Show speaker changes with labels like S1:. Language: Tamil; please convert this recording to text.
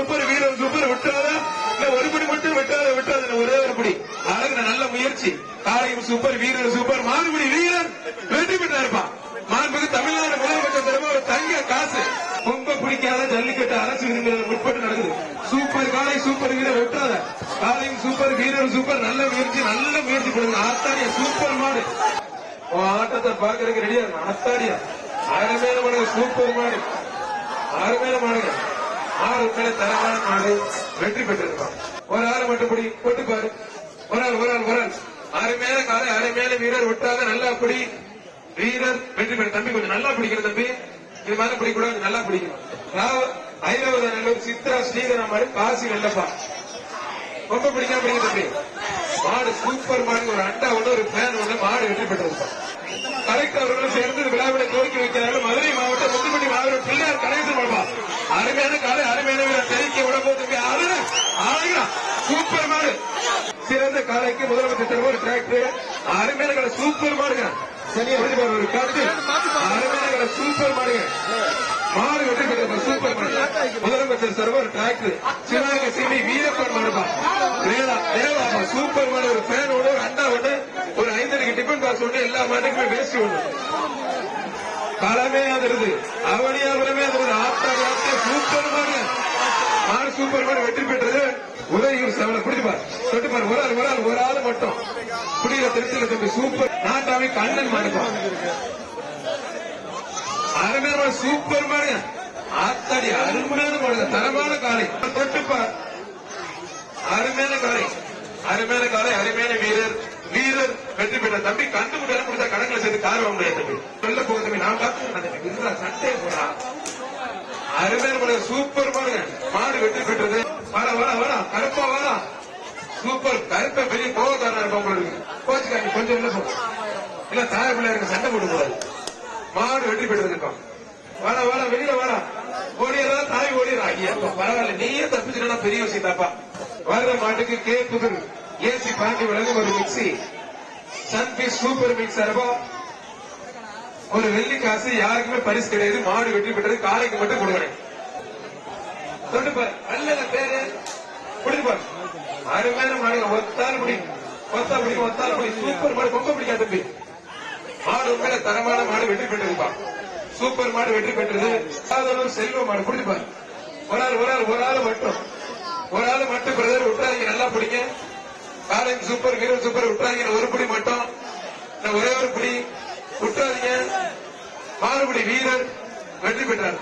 S1: சூப்பர் வீரர் சூப்பர் விட்டாத ஒரு படி மட்டும் விட்டாத விட்டாத ஒரே ஒரு படி. அழகு நல்ல முயற்சி. காரையும் சூப்பர் வீரர் சூப்பர் மாறுபடி வீரர். வெற்றி பெற்றாருப்பா. மாண்புக்கு தமிழ்நாடு முதலமைச்சர் தரமா ஒரு தங்க காசு. பொங்க பிடிக்காத ஜல்லிக்கட்டு அரசு விரும்பினர் உட்பட்டு நடக்குது. சூப்பர் காலை சூப்பர் வீரர் விட்டாத. காலையும் சூப்பர் வீரர் சூப்பர் நல்ல முயற்சி நல்ல முயற்சி பண்ணுங்க ஆத்தாடிய சூப்பர் மாடு. ஆட்டத்தை பாக்குறதுக்கு ரெடியா ஆத்தாடியா. அருமையான மாடுங்க சூப்பர் மாடு. அருமையான மாடுங்க. ஆறு மேல தரமான மாடு வெற்றி பெற்றிருக்கான் ஒரு ஆள் மட்டும் கொட்டுப்பாரு பாரு. ஒரு ஆள் ஒரு ஆள் ஒரு ஆள். அருமையான காலை மேல வீரர் விட்டாங்க நல்லா பிடி. வீரர் வெற்றி பெற்ற தம்பி கொஞ்சம் நல்லா பிடிக்கிற தம்பி. இது மாதிரி பிடிக்கூடாது நல்லா பிடிக்கணும். ராவ ஐராவத நல்லூர் சித்ரா ஸ்ரீதரன் மாதிரி காசி வெள்ளப்பா. ரொம்ப பிடிக்காம பிடிக்க தம்பி. மாடு சூப்பர் மாடு. ஒரு அண்டா ஒண்ணு ஒரு ஃபேன் ஒண்ணு மாடு வெற்றி பெற்றிருப்பான் கலெக்டர் அவர்களும் சேர்ந்து இந்த கோரிக்கை வைக்கிறார்கள். மதுரை அருமையான அருமையான தெரிவிக்க விட போது ஆளுங்க சூப்பர் மாடு. சிறந்த காலைக்கு முதலமைச்சர் தலைவர் ஒரு டிராக்டர். அருமையான சூப்பர் மாடுங்க. ஒரு அருமையான காலை சூப்பர் மாடுங்க. மாடு வெற்றி பெற்ற சூப்பர் மாடு. முதலமைச்சர் சர்வர் டிராக்டர். சிவகங்கை சிமி வீரப்பன் மாடுபா ரேடா தேவாபா சூப்பர் மாடு. ஒரு ஃபேன் ஒன்று ஒரு அண்டா ஒன்று ஒரு ஐந்தரைக்கு டிஃபன் பாக்ஸ் ஒன்று எல்லா மாட்டுக்குமே வேஸ்ட் ஒன்று களமே அதிருது அவனியாபுரமே அதிருது ஆத்தா ஆத்தா சூப்பர் மாடு மாடு சூப்பர் மேன் வெற்றி பெற்றது. உதவியூர் செவல பிடிப்பார் தொட்டுப்பார் ஒரு ஆள் ஒரு ஆள் ஒரு ஆள் மட்டும். புடியில திருச்சியில தம்பி சூப்பர். நாட்டாமி கண்ணன் மாடுப்பான் அருமையான சூப்பர் மாடு ஆத்தாடி அருமையான மாடு தரமான காலை தொட்டுப்பார் அருமையான காலை அருமையான காலை அருமையான வீரர். வீரர் வெற்றி பெற்ற தம்பி. கண்டு முடியாது கொடுத்தா கணக்குல சேர்த்து கார் வாங்க முடியாது தம்பி. வெளில போக தம்பி நான் பார்த்து சட்டையை போடா. அருமையான சூப்பர் பாருங்க. மாடு வெற்றி பெற்றது வர வர வர கருப்பா வர சூப்பர் கருப்பை பெரிய கோவக்காரனா இருப்பா உங்களுக்கு கோச்சுக்காங்க கொஞ்சம் இல்ல போ. இல்ல தாய பிள்ளையாருக்கு சண்டை போட கூடாது. மாடு வெற்றி பெற்றது இருக்கான் வர வர வெளியில வர ஓடியதா தாய் ஓடிடுறா ஐயா பரவாயில்ல. நீயே தப்பிச்சுக்கா பெரிய விஷயம் தாப்பா வர்ற மாட்டுக்கு கே ஏசி பாண்டி வழங்கும் ஒரு மிக்சி சன்பீஸ் சூப்பர் மிக்ஸ் அரபா ஒரு வெள்ளி காசு யாருக்குமே பரிசு கிடையாது. மாடு வெற்றி பெற்றது காலைக்கு மட்டும் கொடுக்குறேன் பாரு. அல்ல பேரு பிடிச்சு பாரு. அருமையான மாடு. ஒத்தால் ஒத்தா பிடிக்கும் ஒத்தால் சூப்பர் மாடு. பிடிக்காது தம்பி. மாடு உண்மையில தரமான மாடு வெற்றி பெற்றிருப்பா. சூப்பர் மாடு வெற்றி பெற்றது. சாதாரண செல்வ மாடு. பிடிச்சு பாரு. ஒரு ஆள் ஒரு ஆள் ஒரு ஆள் மட்டும். ஒரு ஆள் மட்டும் பிரதர் விட்டுறாதீங்க. நல்லா பிடிங்க. காலையும் சூப்பர் வீரர் சூப்பர் விட்டுறாதீங்க. ஒரு பிடி மட்டும். ஒரே ஒரு பிடி. விட்டுறாதீங்க மாறுபடி வீரர் வெற்றி பெற்றார்